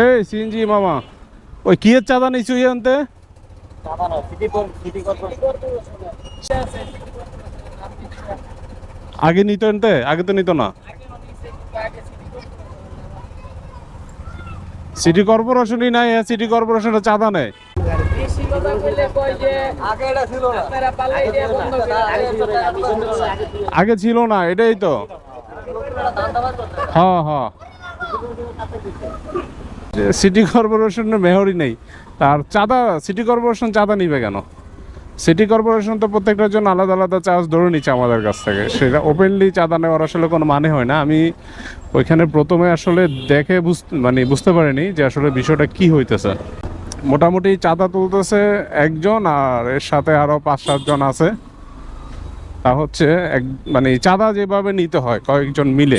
এই সিএনজি মামা। ওই কি এর চাঁদা নিছু আনতে? আগে নিত আনতে? আগে তো নিত না। সিটি কর্পোরেশনই নাই সিটি কর্পোরেশনের চাঁদা নেই। আগে ছিল না, এটাই তো। হ্যাঁ হ্যাঁ। সিটি কর্পোরেশনের মেহরি নেই। তার চাঁদা, সিটি কর্পোরেশন চাঁদা নিবে কেন? সিটি কর্পোরেশন তো প্রত্যেকটার জন্য আলাদা আলাদা চার্জ ধরে নিচ্ছে আমাদের কাছ থেকে। সেটা ওপেনলি চাঁদা নেওয়ার আসলে কোনো মানে হয় না। আমি ওইখানে প্রথমে আসলে দেখে বুঝতে মানে বুঝতে পারিনি যে আসলে বিষয়টা কি হইতেছে। মোটামুটি চাঁদা তুলতেছে একজন আর এর সাথে আরও পাঁচ সাতজন আছে। তা হচ্ছে এক মানে চাঁদা যেভাবে নিতে হয় কয়েকজন মিলে।